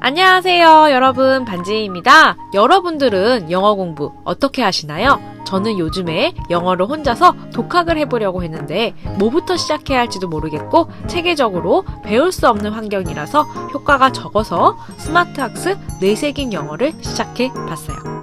안녕하세요, 여러분. 반지입니다. 여러분들은 영어 공부 어떻게 하시나요? 저는 요즘에 영어를 혼자서 독학을 해보려고 했는데, 뭐부터 시작해야 할지도 모르겠고, 체계적으로 배울 수 없는 환경이라서 효과가 적어서 스마트 학습 뇌색임 영어를 시작해 봤어요.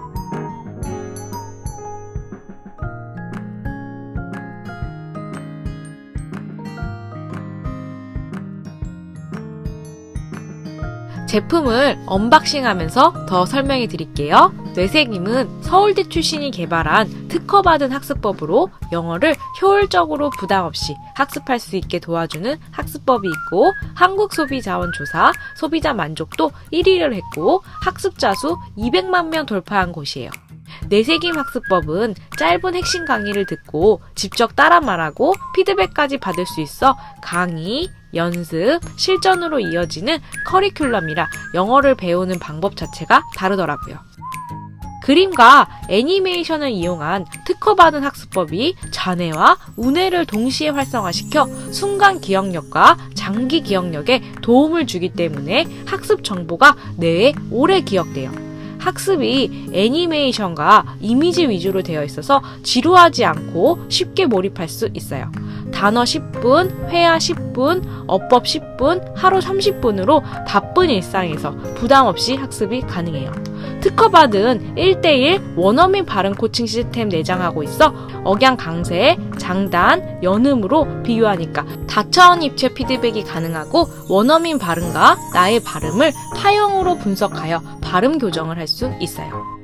제품을 언박싱 하면서 더 설명해 드릴게요. 뇌색임은 서울대 출신이 개발한 특허받은 학습법으로 영어를 효율적으로 부담 없이 학습할 수 있게 도와주는 학습법이 있고 한국 소비 자원 조사 소비자 만족도 1위를 했고 학습자 수 200만 명 돌파한 곳이에요. 뇌색임 학습법은 짧은 핵심 강의를 듣고 직접 따라 말하고 피드백까지 받을 수 있어 강의, 연습, 실전으로 이어지는 커리큘럼이라 영어를 배우는 방법 자체가 다르더라고요. 그림과 애니메이션을 이용한 특허받은 학습법이 자뇌와 우뇌를 동시에 활성화시켜 순간 기억력과 장기 기억력에 도움을 주기 때문에 학습 정보가 뇌에 오래 기억돼요. 학습이 애니메이션과 이미지 위주로 되어 있어서 지루하지 않고 쉽게 몰입할 수 있어요. 단어 10분, 회화 10분, 어법 10분, 하루 30분으로 바쁜 일상에서 부담 없이 학습이 가능해요. 특허받은 1대1 원어민 발음 코칭 시스템 내장하고 있어 억양 강세, 장단, 연음으로 비유하니까 다차원 입체 피드백이 가능하고 원어민 발음과 나의 발음을 타형으로 분석하여 발음 교정을 할 수 있어요.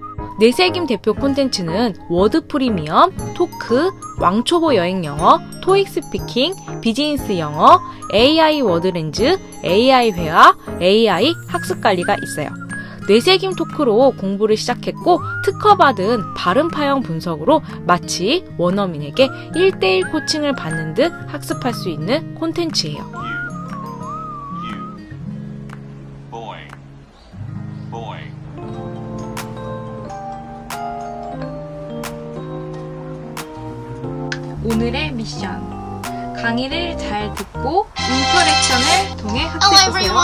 내색임 대표 콘텐츠는 워드 프리미엄, 토크, 왕초보 여행 영어, 토익 스피킹, 비즈니스 영어, AI 워드렌즈, AI 회화, AI 학습 관리가 있어요. 뇌색임 토크로 공부를 시작했고 특허받은 발음 파형 분석으로 마치 원어민에게 1대1 코칭을 받는 듯 학습할 수 있는 콘텐츠예요. 오늘의 미션. 강의를 잘 듣고 인터랙션을 통해 학습해보세요.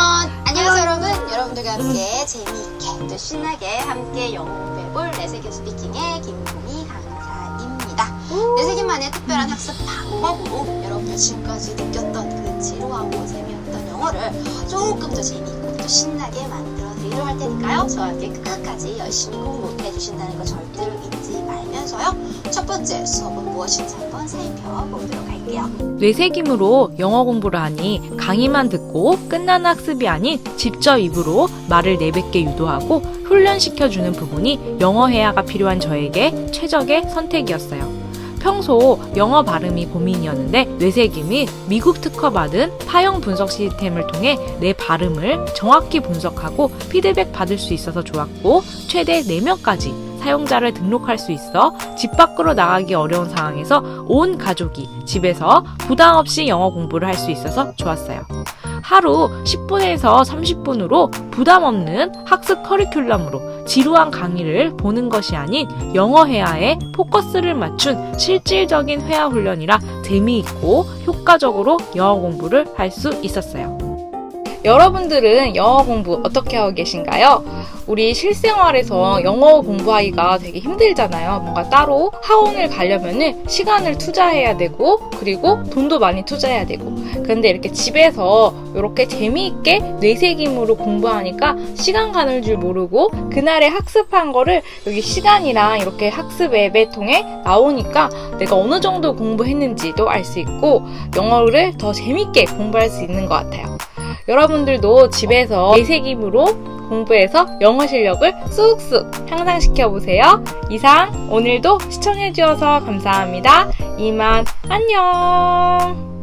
안녕하세요 여러분. 여러분들과 함께 재미있게 또 신나게 함께 영어 공부해볼 레세기 스피킹의 김보미 강사입니다. 레세기만의 특별한 학습 방법으로 여러분들 지금까지 느꼈던 그 지루하고 재미없던 영어를 조금 더 재미있고 또 신나게 만들어 할 테니까요. 저와 함께 끝까지 열심히 공부해 주신다는 거 절대로 잊지 말면서요. 첫 번째 수업은 무엇인지 한번 살펴보도록 할게요. 뇌색임으로 영어 공부를 하니 강의만 듣고 끝나는 학습이 아닌 직접 입으로 말을 내뱉게 유도하고 훈련시켜주는 부분이 영어 회화가 필요한 저에게 최적의 선택이었어요. 평소 영어 발음이 고민이었는데 뇌색임이 미국 특허받은 파형 분석 시스템을 통해 내 발음을 정확히 분석하고 피드백 받을 수 있어서 좋았고 최대 4명까지 사용자를 등록할 수 있어 집 밖으로 나가기 어려운 상황에서 온 가족이 집에서 부담 없이 영어 공부를 할 수 있어서 좋았어요. 하루 10분에서 30분으로 부담 없는 학습 커리큘럼으로 지루한 강의를 보는 것이 아닌 영어 회화에 포커스를 맞춘 실질적인 회화 훈련이라 재미있고 효과적으로 영어 공부를 할 수 있었어요. 여러분들은 영어 공부 어떻게 하고 계신가요? 우리 실생활에서 영어 공부하기가 되게 힘들잖아요. 뭔가 따로 학원을 가려면은 시간을 투자해야 되고, 그리고 돈도 많이 투자해야 되고. 근데 이렇게 집에서 이렇게 재미있게 뇌색임으로 공부하니까 시간 가는 줄 모르고, 그날에 학습한 거를 여기 시간이랑 이렇게 학습 앱에 통해 나오니까 내가 어느 정도 공부했는지도 알 수 있고, 영어를 더 재밌게 공부할 수 있는 것 같아요. 여러분들도 집에서 뇌색임으로 공부해서 영어 실력을 쑥쑥 향상시켜 보세요. 이상 오늘도 시청해 주셔서 감사합니다. 이만 안녕.